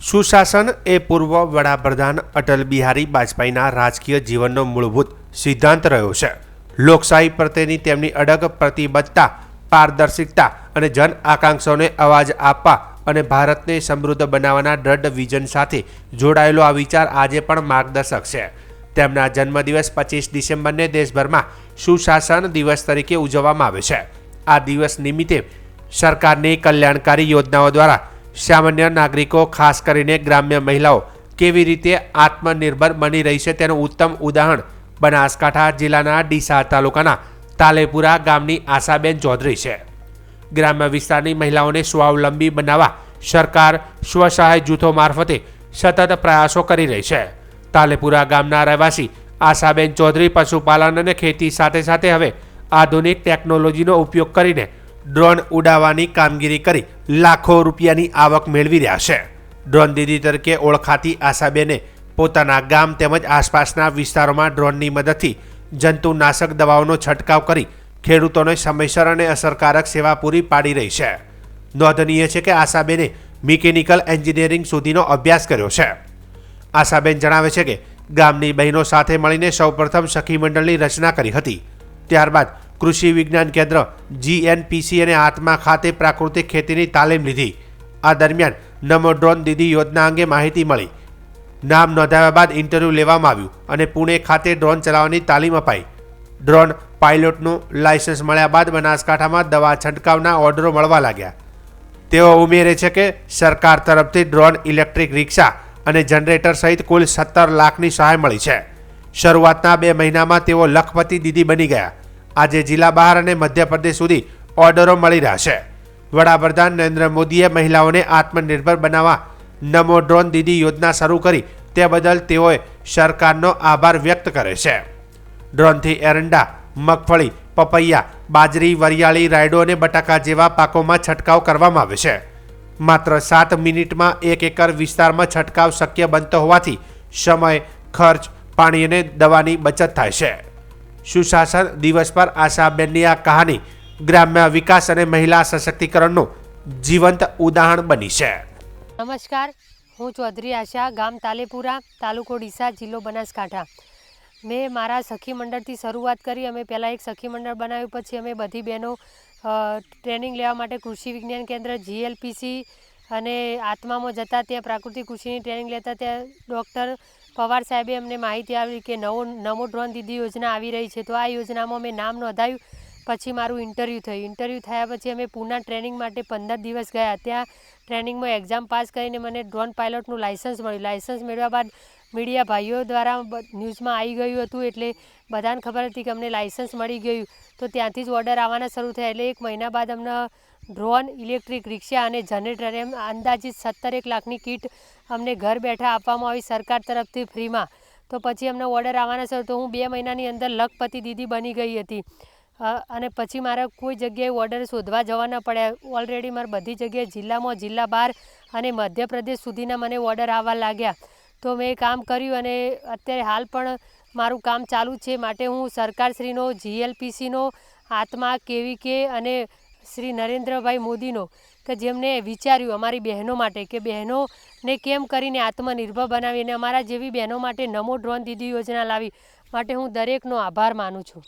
સુશાસન એ પૂર્વ વડાપ્રધાન અટલ બિહારી વાજપેયીના રાજકીય જીવનનો મૂળભૂત સિદ્ધાંત રહ્યો છે. લોકશાહી પ્રત્યેની તેમની અડગ પ્રતિબદ્ધતા, પારદર્શિકતા અને જન આકાંક્ષાઓને અવાજ આપવા અને ભારતને સમૃદ્ધ બનાવવાના દ્રઢ વિઝન સાથે જોડાયેલો આ વિચાર આજે પણ માર્ગદર્શક છે. તેમના જન્મદિવસ પચીસ ડિસેમ્બરને દેશભરમાં સુશાસન દિવસ તરીકે ઉજવવામાં આવે છે. આ દિવસ નિમિત્તે સરકારની કલ્યાણકારી યોજનાઓ દ્વારા સામાન્ય નાગરિકો, ખાસ કરીને ગ્રામ્ય મહિલાઓ, કેવી રીતે આત્મનિર્ભર બની રહી છે તેનું ઉત્તમ ઉદાહરણ બનાસકાંઠા જિલ્લાના ડીસા તાલુકાના તાલેપુરા ગામની આશાબેન ચૌધરી છે. ગ્રામ્ય વિસ્તારની મહિલાઓને સ્વાવલંબી બનાવવા સરકાર સ્વસહાય જૂથો મારફતે સતત પ્રયાસો કરી રહી છે. તાલેપુરા ગામના રહેવાસી આશાબેન ચૌધરી પશુપાલન અને ખેતી સાથે સાથે હવે આધુનિક ટેકનોલોજીનો ઉપયોગ કરીને ડ્રોન ઉડાવવાની કામગીરી કરી લાખો રૂપિયાની આવક મેળવી રહ્યા છે. ડ્રોન દીદી તરીકે ઓળખાતી આશાબેને પોતાના ગામ તેમજ આસપાસના વિસ્તારોમાં ડ્રોનની મદદથી જંતુનાશક દવાઓનો છંટકાવ કરી ખેડૂતોને સમયસર અને અસરકારક સેવા પૂરી પાડી રહી છે. નોંધનીય છે કે આશાબેને મિકેનિકલ એન્જિનિયરિંગ સુધીનો અભ્યાસ કર્યો છે. આશાબેન જણાવે છે કે ગામની બહેનો સાથે મળીને સૌપ્રથમ સખી મંડળની રચના કરી હતી. ત્યારબાદ કૃષિ વિજ્ઞાન કેન્દ્ર જીએનપીસી અને આત્મા ખાતે પ્રાકૃતિક ખેતીની તાલીમ લીધી. આ દરમિયાન નમો ડ્રોન દીદી યોજના અંગે માહિતી મળી. નામ નોંધાવ્યા બાદ ઇન્ટરવ્યૂ લેવામાં આવ્યું અને પુણે ખાતે ડ્રોન ચલાવવાની તાલીમ અપાઈ. ડ્રોન પાયલોટનું લાયસન્સ મળ્યા બાદ બનાસકાંઠામાં દવા છંટકાવના ઓર્ડરો મળવા લાગ્યા. તેઓ ઉમેરે છે કે સરકાર તરફથી ડ્રોન ઇલેક્ટ્રિક રિક્ષા અને જનરેટર સહિત કુલ સત્તર લાખની સહાય મળી છે. શરૂઆતના બે મહિનામાં તેઓ લખપતિ દીદી બની ગયા. આજે જિલ્લા બહાર અને મધ્યપ્રદેશ સુધી ઓર્ડરો મળી રહ્યા છે. વડાપ્રધાન નરેન્દ્ર મોદીએ મહિલાઓને આત્મનિર્ભર બનાવવા નમો ડ્રોન દીદી યોજના શરૂ કરી તે બદલ તેઓએ સરકારનો આભાર વ્યક્ત કરે છે. ડ્રોનથી એરંડા, મગફળી, પપૈયા, બાજરી, વરિયાળી, રાયડો અને બટાકા જેવા પાકોમાં છંટકાવ કરવામાં આવે છે. માત્ર સાત મિનિટમાં એક એકર વિસ્તારમાં છંટકાવ શક્ય બનતો હોવાથી સમય, ખર્ચ, પાણી અને દવાની બચત થાય છે. સુશાસન દિવસ પર આશાબેનની આ કહાની ગ્રામ્ય વિકાસ અને મહિલા સશક્તિકરણનું જીવંત ઉદાહરણ બની છે. નમસ્કાર. હું ચૌધરી આશા, ગામ તાલેપુરા, તાલુકો ડીસા, જિલ્લો બનાસકાંઠા. મેં મારા સખી મંડળથી શરૂઆત કરી, અમે પહેલાં એક સખી મંડળ બનાવ્યું, પછી અમે બધી બહેનો ટ્રેનિંગ લેવા માટે કૃષિ વિજ્ઞાન કેન્દ્ર, જીએલપીસી અને આત્મામાં જતા ત્યાં પ્રાકૃતિક કૃષિની ટ્રેનિંગ લેતા ત્યાં ડૉક્ટર પવાર સાહેબે અમને માહિતી આવી કે નવો, નમો ડ્રોન દીદી યોજના આવી રહી છે. તો આ યોજનામાં મેં નામ નોંધાયું. પછી મારું ઇન્ટરવ્યૂ થયું. ઇન્ટરવ્યૂ થયા પછી અમે પૂના ટ્રેનિંગ માટે પંદર દિવસ ગયા. ત્યાં ટ્રેનિંગમાં એક્ઝામ પાસ કરીને મને ડ્રોન પાયલોટનું લાઇસન્સ મળ્યું. લાઇસન્સ મેળવ્યા બાદ મીડિયા ભાઈઓ દ્વારા ન્યૂઝમાં આવી ગયું હતું એટલે બધાને ખબર હતી કે અમને લાઇસન્સ મળી ગયું. તો ત્યાંથી જ ઓર્ડર આવવાના શરૂ થયા. એટલે એક મહિના બાદ અમને ડ્રોન, ઇલેક્ટ્રિક રિક્ષા અને જનરેટર એમ અંદાજિત સત્તર એક લાખની કીટ અમને ઘર બેઠા આપવામાં આવી સરકાર તરફથી ફ્રીમાં. તો પછી અમને ઓર્ડર આવવાના છે, તો હું બે મહિનાની અંદર લખપતિ દીદી બની ગઈ હતી. અને પછી મારે કોઈ જગ્યાએ ઓર્ડર શોધવા જવા ન પડ્યા. ઓલરેડી મારે બધી જગ્યાએ જિલ્લામાં જિલ્લા બહાર અને મધ્યપ્રદેશ સુધીના મને ઓર્ડર આવવા લાગ્યા. તો મેં કામ કર્યું અને અત્યારે હાલ પણ મારું કામ ચાલુ છે. માટે હું સરકારશ્રીનો, જીએલપીસીનો, આત્મા, કેવી કે અને શ્રી નરેન્દ્રભાઈ મોદીનો કે જેમને વિચાર્યું અમારી બહેનો માટે કે બહેનોને કેમ કરીને આત્મનિર્ભર બનાવી અને અમારા જેવી બહેનો માટે નમો ડ્રોન દીદી યોજના લાવી, માટે હું દરેકનો આભાર માનું છું.